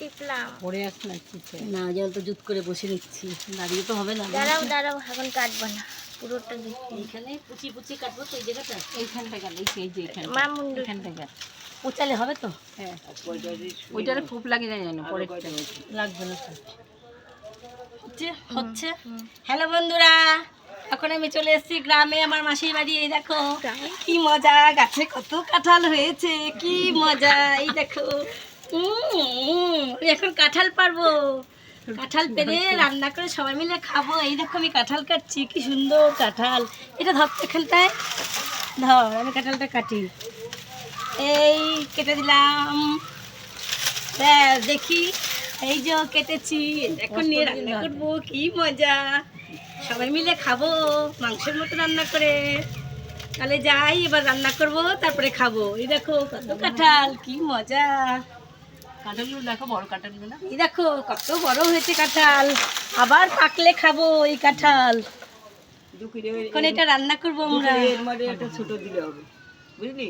টিপলাম। পরে আসছে না না জল তো জুত করে বসে নিচ্ছি। দাঁড়িয়ে তো হবে না। দাঁড়াও দাঁড়াও এখন কাটবো না। পুরোটা এইখানে পুচি পুচি কাটবো তো এই জায়গাটা। এইখানটা গেল এই যে এইখানটা। মা মুন্ডু। এইখানটা গেল। পোচালে হবে তো? হ্যাঁ। ওইটারে খুব লাগে না জানো পরে লাগবে না হচ্ছে? হচ্ছে? হ্যালো বন্ধুরা এখন আমি চলে এসেছি গ্রামে আমার মাসির বাড়ি এই দেখো। কি মজা গাছে কত কাঁঠাল হয়েছে কি মজা এই দেখো। এখন কাঁঠাল পারব। কাঁঠাল পেরে রান্না করে সবাই মিলে খাব। এই দেখো আমি কাঁঠাল কাটছি কি সুন্দর কাঁঠাল। এটা ধর এখানটায়। ধর আমি কাঁঠালটা কাটি। এই কেটে দিলাম। ব্যাস দেখি। এই যে কেটেছি। এখন নিয়ে রান্না করব কি মজা। সবাই মিলে খাব মাংসের মতো রান্না করে। তাহলে যাই এবার রান্না করব তারপরে খাব। এই দেখো কত কাঁঠাল কি মজা। কাঁঠালগুলো দেখো বড় কাঁঠালগুলো। এই দেখো কত বড় হয়েছে কাঁঠাল। আবার পাকলে খাব এই কাঁঠাল। এখন এটা রান্না করব আমরা। এর মধ্যে একটা ছোট দিলে হবে। বুঝলি?